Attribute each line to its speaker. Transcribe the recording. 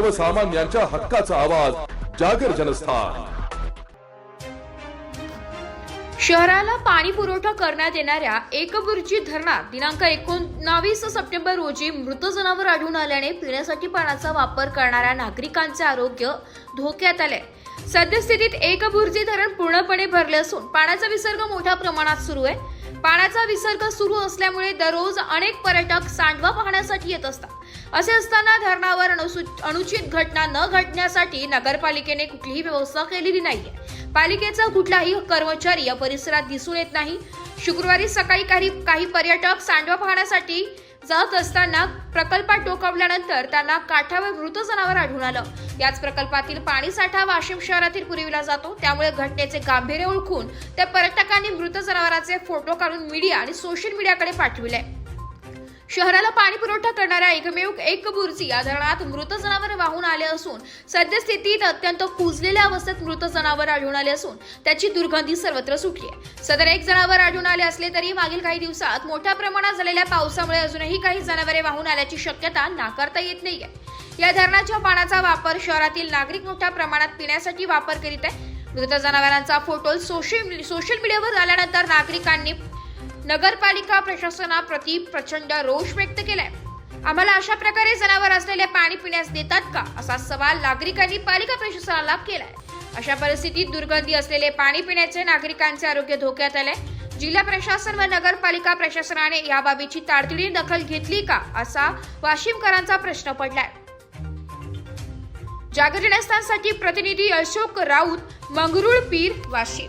Speaker 1: सर्वसामान्यांच्या हक्काचा आवाज जागर जनस्थान.
Speaker 2: शहराला पाणी पुरवठा करण्यात येणाऱ्या एकबुर्जी धरणात दिनांक एकोणावीस सप्टेंबर रोजी मृत जनावर आढळून आल्याने पिण्यासाठी पाण्याचा वापर करणाऱ्या नागरिकांचे आरोग्य धोक्यात आले. सद्यस्थितीत एकबुर्जी धरण पूर्णपणे भरले असून पाण्याचा विसर्ग मोठ्या प्रमाणात सुरू आहे. पाण्याचा विसर्ग सुरू असल्यामुळे दररोज अनेक पर्यटक सांडवा पाहण्यासाठी येत असतात. असे असताना धरणावर अनुचित घटना न घडण्यासाठी नगरपालिकेने कुठलीही व्यवस्था केलेली नाहीये. पालिकेचा कुठलाही कर्मचारी या परिसरात दिसून येत नाही. शुक्रवारी सकाळी काही काही पर्यटक सांडवा पाहण्यासाठी जात असताना प्रकल्पात डोकावल्यानंतर त्यांना काठावर मृत जनावर आढळून आलं. याच प्रकल्पातील पाणी साठा वाशिम शहरातील पुरविला जातो. त्यामुळे घटनेचे गांभीर्य ओळखून त्या पर्यटकांनी मृत जनावरांचे फोटो काढून मीडिया आणि सोशल मीडियाकडे पाठविले. शहराला पाणी पुरवठा करणाऱ्या एकमेव एक बुरसी या धरणात मृत जनावर वाहून आले असून सद्यस्थितीत अत्यंत कुजलेल्या अवस्थेत मृत जनावर आढळून आले असून त्याची दुर्गंधी सर्वत्र सुटली आहे. सदर एक जनावर आढळून आले असले तरी मागील काही दिवसात मोठ्या प्रमाणात झालेल्या पावसामुळे अजूनही काही जनावरे वाहून आल्याची शक्यता नाकारता येत नाहीये. या धरणाच्या पाण्याचा वापर शहरातील नागरिक मोठ्या प्रमाणात पिण्यासाठी वापर करीत आहे मृत जनावरांचा फोटो सोशल सोशल मीडियावर आल्यानंतर नागरिकांनी नगरपालिका प्रशासनाप्रती प्रचंड रोष व्यक्त केलाय. आम्हाला अशा प्रकारे जनावर असलेले पाणी पिण्यास देतात का? असा सवाल नागरिकांनी पालिका प्रशासनाला केलाय. अशा परिस्थितीत दुर्गंधी असलेले पाणी पिण्याचे नागरिकांचे आरोग्य धोक्यात आले जिल्हा प्रशासन व नगरपालिका प्रशासनाने या बाबीची तातडीने दखल घेतली का? असा वाशिमकरांचा प्रश्न पडलाय. जागरणस्थानसाठी प्रतिनिधी अशोक राऊत मंगरुळ पीर वाशिम.